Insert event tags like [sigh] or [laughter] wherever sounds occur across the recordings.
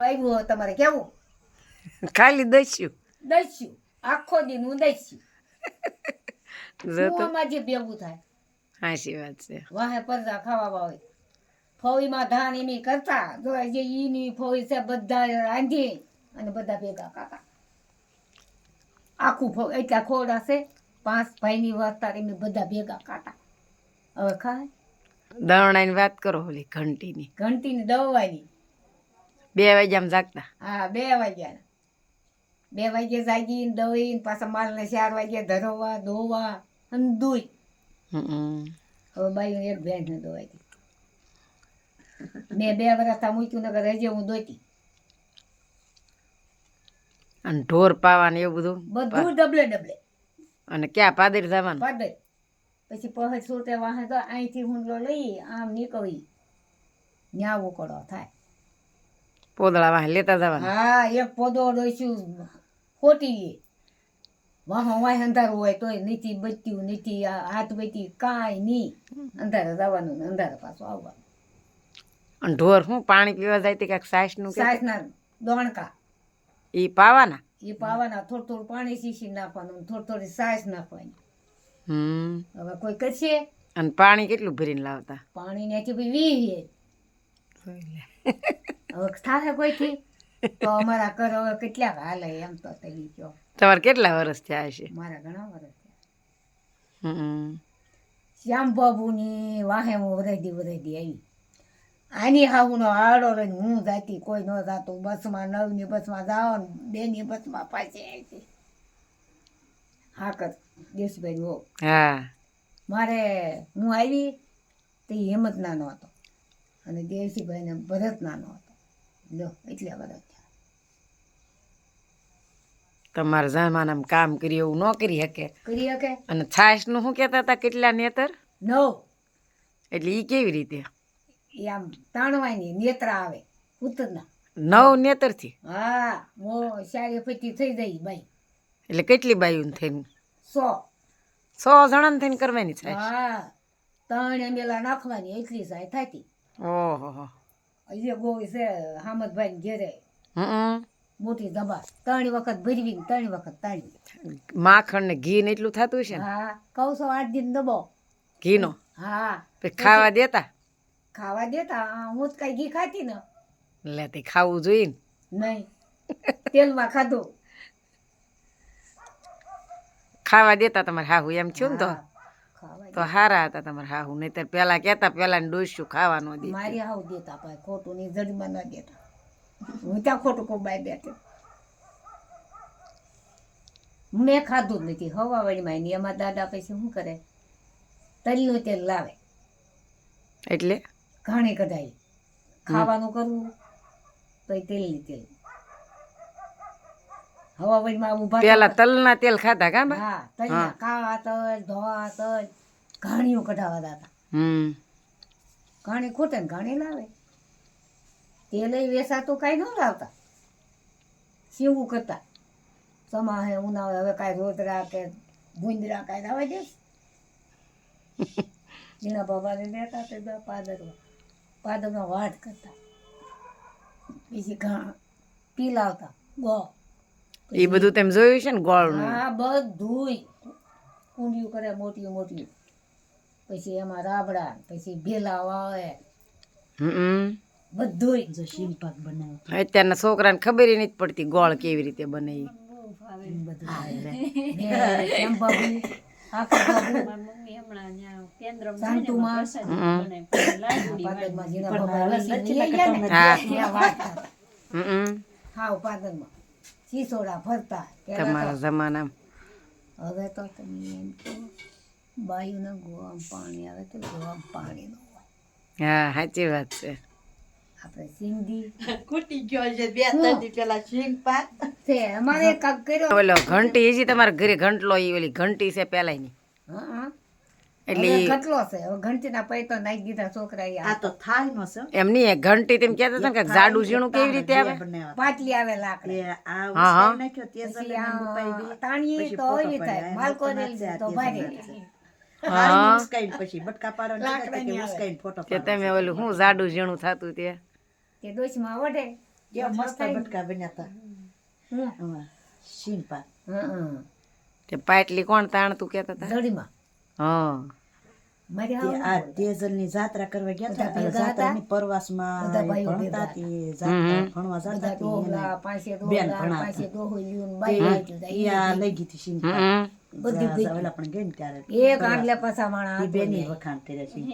આવ્યું તમારે કેવું? ખાલી દસ્યું. દસ્યું. આખો દિન હું દસ્યું. [laughs] કૂવામાં જે ભેગું થાય. હાચી વાત છે. વાહે પરદા ખાવા હોય. ફોઈમાં ધાન એની કરતા. જો જે ઈની ફોઈ છે બધા રાંધી અને બધા ભેગા કાકા આખું ફો એટલા ખોડા છે. પાંચ ભાઈની વાર્તા એમને બધા ભેગા કાટા હવે ખાય. દવણાની વાત કરો ઓલી ઘંટીની. ઘંટીની દવાઈ. બે વાગ્યામાં જાગતા. હા બે વાગ્યા. બે વાગે જાગી દઈ પાછા માલને ચાર વાગે ધરવા ધોવા અને દૂઈ હમ. હવે બાઈ એક ભેંસ ને દોવાઈ મેં બે વર્ષ ત્યાં મૂક્યું નગર હજી હું દોતી અને ઢોર પાવાનું એવું બધું? બધું ડબલે ડબલે. અને ક્યાં? પાદર જવાનું? પાદર. પછી પહોંચ સુરતે વાહન તો અહીંથી હુંડલો લઈ આમ નીકળી. ન્યા ઉકળો થાય. પોદળા વાહ લેતા જવાના. હા એક પોદો ડોસ્યું ખોટી. વાહો વાહ અંધારું હોય તોય નીચી બચ્યું આ હાથ બચી કાંઈ નહીં. અંધારે જવાનું ને અંધારે પાછું આવવાનું. અને ઢોર શું પાણી પીવા જાય તે કાંઈક સાસનું સાસના દોણકા. એ પાવાના? એ પાવાના થોડું થોડું પાણી શીશી નાખવાનું થોડી થોડી સાસ નાખવાની. હમ. હવે કોઈ કરશે? અને પાણી કેટલું ભરીને લાવતા? પાણી ને ભાઈ વીહીએ હવે થાય કોઈથી? તો અમારા ઘર હવે કેટલાક હાલે એમ તો થઈ ગયો. તમારે કેટલા વર્ષ થયા હશે? મારા ઘણા વર્ષ હમ. શ્યામ બાબુની વાહે હું વરેદી વરેદી આવી. આની હાહુનો આડો રહીને હું જાતી કોઈ ન જાતું. બસમાં નવની બસમાં જાઓ ને બેની બસમાં પાછી આવી હા કર દેશભાઈ હો. હા. મારે હું આવી તે હેમત નાનો હતો. અને દેવસીભાઈને ભરત નાનો હતો. લો એટલા બધા તમારા જમાનામાં કામ કરી એવું ન કરી શકે. કરી શકે? અને છાશનું શું કહેતા હતા કેટલા નેતર? નવ. એટલે એ કેવી રીતે? એ આમ તાણવાની નેત્રા આવે ઉતરના નવ નેતરથી? હા મો શારી પતી થઈ જાય બાઈ. એટલે કેટલી બાયું થઈને? સો. સો જણાને થઈને કરવાની છે હા ત્રણ એમેલા નાખવાની એટલી સાય થતી. ઓહો એ ગોવી છે હામદભાઈ ઘેરે. મોટી દબા ત્રણ વખત ભરવી ને ત્રણ વખત તાળી માખણ ને ઘી ને એટલું થતું છે હા કહું છો આઠ દિન દબો. ઘીનો? હા. પછી ખાવા દેતા? ખાવા દેતા હું જ કઈ ઘી ખાતી ને. લે તે ખાવું જોઈએ ને. નહીં. તેલમાં ખાધું. ખાવા દેતા તમારે હાહુ એમ છું ને તો? હા, તો હારા હતા તમારે હાહુ નહીતર પેલા કહેતા પેલા ડોસ્યું ખાવાનું દે મારી હાવ દેતા ભાઈ ખોટું ની જડમાં ન દેતા. હું ત્યાં ખોટું કોબાઈ બેઠી. મેં ખાધું જ નથી હવા વાળીમાં એની એમાં દાદા પછી શું કરે? તલનું તેલ લાવે. એટલે? ઘાણી કઢાઈ. ખાવાનું કરવું તો તેલની તેલ. હવા વાળીમાં ઊભા પેલા તલના તેલ ખાતા કા હા તલના કાળા તલ ધોળા તલ ઘાણીઓ કઢાવા દાતા. હમ. ઘાણી ખોટે ને ઘાણી લાવે. તેલ વેસાતું કાંઈ ન લાવતા. સીવું કરતા. સમાહે ઉનાળે હવે કાંઈ રોતરા કે ભૂંદરા કાંઈ લાવે દે. [laughs] એના બાબાને લેતા તે પાદરમાં. પાદરમાં વાટ કરતા. બીજી ઘા પીલાવતા. ગો. એ બધું તેમ જોયું છે ને ગોળનું. હા બધુંય. કુંડિયું કરે મોટી મોટી પછી એમાં રાબડા પછી ભેલા વાવે હમ બધુંય. જો શિલ્પાક બનાવે. અત્યારના છોકરાને ખબર નથી પડતી ગોળ કેવી રીતે બને હા. પાદરમાં સિસોડા ફરતા તમારા જમાનામાં. હવે તો તમે એમ કહો બાયુને ગોવામાં પાણી આવે તો ગોવામાં પાણી ન હોય. હા સાચી વાત છે. આપણે સિંધી. ખૂટી ગયો છે બે ત્રણ દી પેલા સિંગ પાત છે અમારે કાંક કર્યો. ઓલો ઘંટી હજી તમારા ઘરે ઘંટલો ઈ ઓલી ઘંટી છે પેલાની હા હા. એટલે હવે છે. હવે ઘંટીના પૈતો નાખી દીધા છોકરા આ. તો થાય નો છે. એમ ઘંટી તેમ કહેતા હતા કે જાડું ઝીણું કેવી રીતે આવે? પાટલી આવે લાકડી. આ હા, હા. ઉસકાઈ નાખ્યો તે પછી સલે મુકાઈ આ દે તાણીએ પછી તો ઓલી થાય માલકો તો પછી બટકા પાડો ફોટો કે તમે હું જાડું ઝીણું થતું તે? તે ડોશમાં વઢે. કેવા મસ્ત બટકા બન્યા હતા. તે પાટલી કોણ તાણતું કહેતા હતા? દડીમાં હા. આ તેજલની જાત્રા કરવા ગયા હતા જાત્રાની પરવાસમાં ભણતા ભણવા જતા બેન આ લઈ ગઈ હતી શીંગ બધી જા- ભેગી. ઓલા પણ ગઈ ત્યારે એક આંડલે પાછા માણા બેની ને. વખાણ કર્યા શીંગ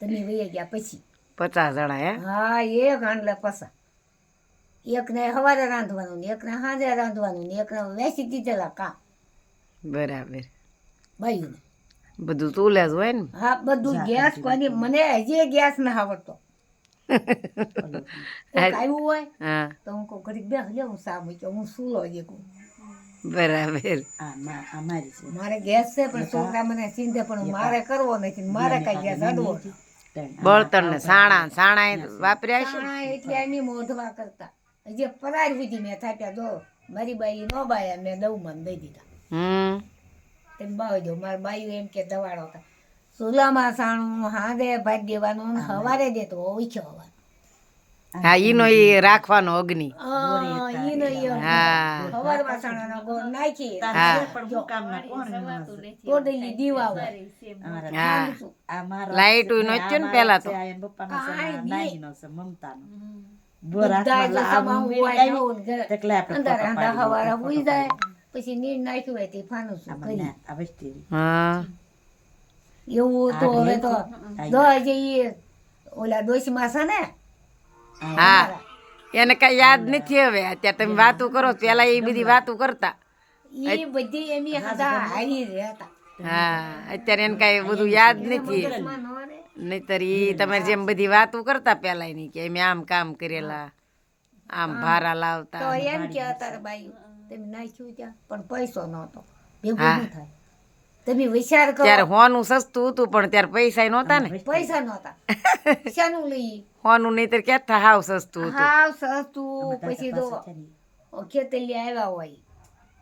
તમે વહી ગયા પછી. પચાસ જણા હે? હા એક આંડલે પાછા. એકને સવારે રાંધવાનું ને એકને સાંજે રાંધવાનું ને એકને વેસી દીધેલા કા બરાબર. બાઈઓને. બધું તું જ હોય ને? હા બધું ગેસ કોની મને હજી ગેસ ના આવડતો. [laughs] આવ્યું હોય તો હું કહું ઘડીક બે લે હું સામ મૂક્યો હું શું લો જે કહું. મા- આ મારી છે. મારે ગેસ છે પણ છોકરા મને ચીંધે પણ મારે કરવો નથી મારે કઈ ગેસ અડવો બળતણ ને સાણા સાણા વાપર્યા છે એટલે એની મોઢવા કરતા. હજી પરાર વિધિ મેં થાપ્યા દો મારી બાઈ નો બાયા મેં દઉં મને દઈ દીધા. હમ. તેમ બાવી દો મારી બાઈ એમ કે દવાડો હતા. સુલામાં સાણું હાંદે ભાગ દેવાનું હવારે દેતો ઓછો હવા હા ઈનો ઈ રાખવાનો અગ્નિ. ઈનો ઈ હા. હવારમાં સાણાનો ગોળ નાખી તારા પણ હું કામના કોણ ટોડલી દીવા હોય. હા. આ મારો લાઈટ ઉઈ નો જ ને પેલા તો? આ છે, કાંઈ આ નહીં. નાનીનો છે, મમતાનો. બોર જ હાથમાં સમાવું હોય લાવ્યું, નવું ઘરે. એટલે આપણે હવારા દીધો, જાય. પછી નીર નાખ્યું હોય તે ફાનું શું. કરી ના, વસ્તી. હા. એવું તો હવે તો ભેગું. દો જઈએ ઓલા ડોશીમાં છે ને? હા. એને કઈ યાદ નથી હવે અત્યારે તમે વાતો કરો પેલા એ બધી વાતો કરતા. એ બધી એમની હતા હારી રહેતા. હા અત્યારે એને કઈ બધું યાદ નથી. ન. નહીતર એ તમે જેમ બધી વાતો કરતા પેલા એની કે અમે આમ કામ કરેલા આમ ભારા લાવતા એમ કે અત્યારે બાઈ તમે નાખ્યું ત્યાં પણ પૈસો નહોતો. ભેગું ન થાય. તમે વિચાર કરો. ત્યારે હોનું સસ્તું હતું પણ ત્યારે પૈસા નહોતા ને. પૈસા નહોતા. શાનું લઈ? હોનું નહીતર ક્યાં હાવ સસ્તું હતું. હાવ સસ્તું. પછી તો ખેતલી આવ્યા હોય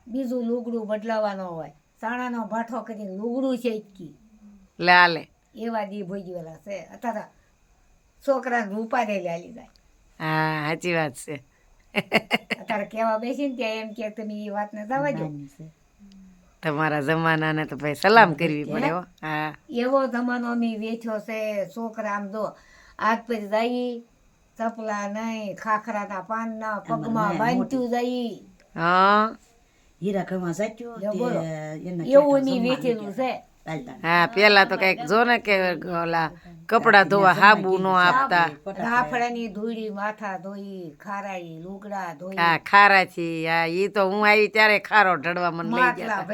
બીજું લુગડું બદલાવાનો હોય. સાણાનો ભાઠો કરીને લુગડું છે ઈચકી લાલે એવા દી ભોજવેલા છે. અત્યારે છોકરાને રૂપા દે લાલી જાય. હા સાચી વાત છે. અત્યારે કેવા બેસીને ત્યાં એમ કે તમે એ વાતને જવા દો નાની છે. તમારા જમાનાને તો ભાઈ સલામ કરવી પડે હા. એવો જમાનો મેં વેઠ્યો છે છોકરા આમ જો આજ પર જઈ ચપલા નહીં ખાખરાના પાનના પગમાં બાંધ્યું જઈ હા. હીરા ઘરમાં. એના એવું જેઠો વેચેલું છે. હા પેલા તો કંઈક જો ને કે ઓલા કપડા ધોવા હાબુ નો આપતા. રાફડાની ધૂળી માથા ધોઈ ખારાઈ લુગડા ધોઈ. હા ખારા છે. હા ઈ તો હું આવી ત્યારે ખારો ઢળવા મને લઈ ગયા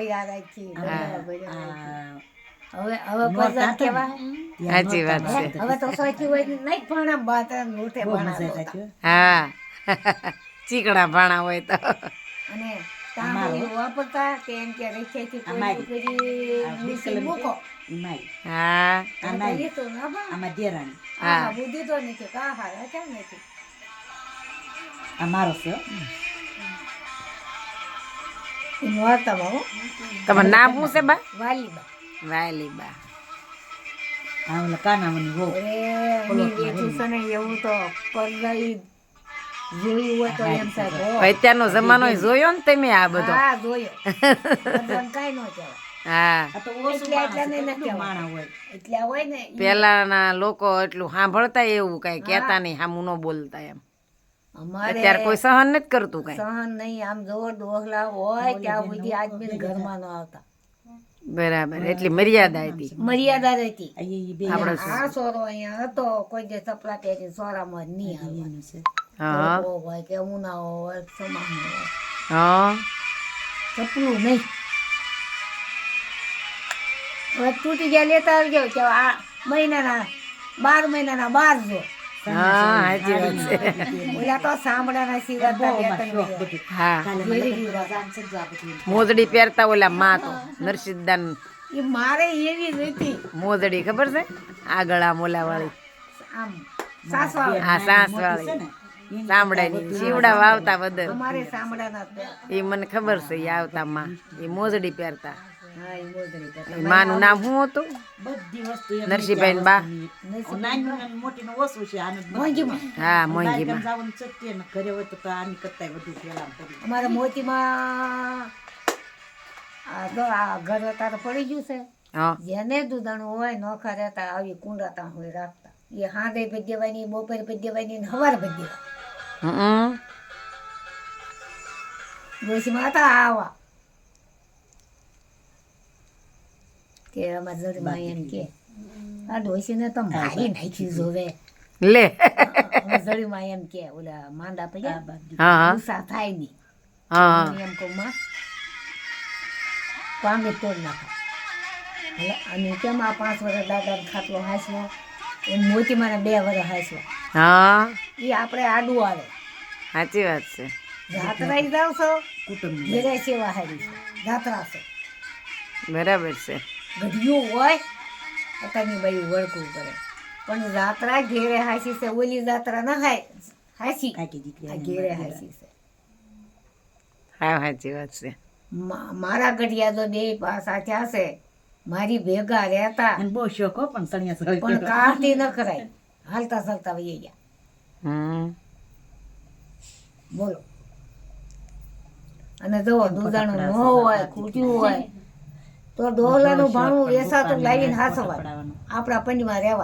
હવે હવે પસંદ કેવા? સાચી વાત છે. હવે તો સોચી હોય નહીં બાતર લૂંટે બહુ ભણા. હા. [laughs] ચીકણા ભાણા હોય તો. અને તાંબડી વાપરતા કે એમ કે રેખેથી કોઈ કરી મૂકો. હા આ આ તો નાની. એ તો ના બા. આમાં દેરાણી. આ બુદ્ધિ તો નથી કા હારા કેમ નથી આ મારો છે હો. હો તમારું નામ શું છે બા વાલીબા વાલી બા આ ઓલા કાનામાની વહુ. અરે મેં વેઠું છે ને એવું તો હો. અત્યારનો જમાનો જોયો ને તમે આ બધો હા જોયો બધાને ન કહેવાય હા. પેલાના લોકો એટલું સાંભળતા એવું કઈ કેતા નહીં સામું ન બોલતા એમ. અત્યારે કોઈ સહન નથી કરતું કઈ. સહન નહીં આમ જો ડોહલા હોય ત્યાં સુધી આદમી ઘરમાં ન આવતા. બરાબર એટલી મર્યાદા હતી. મર્યાદા આ સોરો અહીંયા હતો કોઈ જે સપલા પહેરી સોરામાં નહીં આવે છે. હા. હોય કે હોય ચોમાસું હોય. હા. ચપલું નહીં. હવે તૂટી ગયા લેતા આવજો કે આ મહિનાના બાર મહિનાના બાર જો હા સાચી વાત છે. ઓલા તો સાંભળાના સિવાય. હા. મોજડી પહેરતા ઓલા માં તો નરસિદ્ધાન. એ મારે એવી જ હતી. મોજડી ખબર છે? આગળ આ મોલા વાળી આમ સાસવા હા સાસ વાળી સાંભળાની શીવડા વાવતા બધે અમારે સાંભળાના એ મને ખબર છે એ આવતા માં. એ મોજડી પહેરતા. માનું નામ શું હતું? બધી વસ્તુ નરસિંહભાઈ બા? નરસિંહ નાની નાની મોટી ઓછું છે આનું જ મોંઘીમાં. હા મોંઘીમાં. જવાનું શક્ય ને ઘરે હોય તો તો આની કરતાંય વધુ પેલા અમારા મોતીમાં આ જો આ ઘર અત્યારે પડી ગયું છે. હા. જેને દૂધાણું હોય નોખા રહેતા આવી કુંડા ત્યાં હોય રાખતા. એ હાંદે ભજ્યવાની બપોર ભજ્યવાની હવાર ભજ્યવાની હતા આવા. કે અમારા જડમાં એમ કે આ ડોસીને તો મારી નાખ્યું જોવે. લે. જડીમાં એમ કે ઓલા માંડા પડ્યા હા ગુસ્સા થાય નહીં. હા એમ કહું માં પાંગે તોડ નાખો. એટલે અને કેમ આ પાંચ વર્ષ દાદા ખાટલો હાંસવો? એ મોતી મારા બે વર્ષ હાંસવા. હા. એ આપણે આડું આવે સાચી વાત છે. જાત્રા જાવ છો કુટુંબ સેવા હારી છે. જાત્રા છે બરાબર છે. ગઢિયું હોય અત્યારની બાઈ વળકું કરે પણ જાત્રા ઘેરે હાસી છે ઓલી જાત્રા ના હાય હાસી. કાકી દીકરી ઘેરે હાસી છે. હા સાચી વાત છે. મારા ગઢિયા તો બે પાસા થયા છે. મારી ભેગા રહેતા. બહુ શોખ પણ તણિયા પણ કાઢી ન કરાય. હાલતા ચાલતા વહી ગયા. હમ. બોલો. અને જો દૂધાણું ન હોય ખૂટ્યું હોય તો ડોલાનું ભાણું વેસાતું લાવીને હાસવાનું. આપણા પંજમાં રહેવાય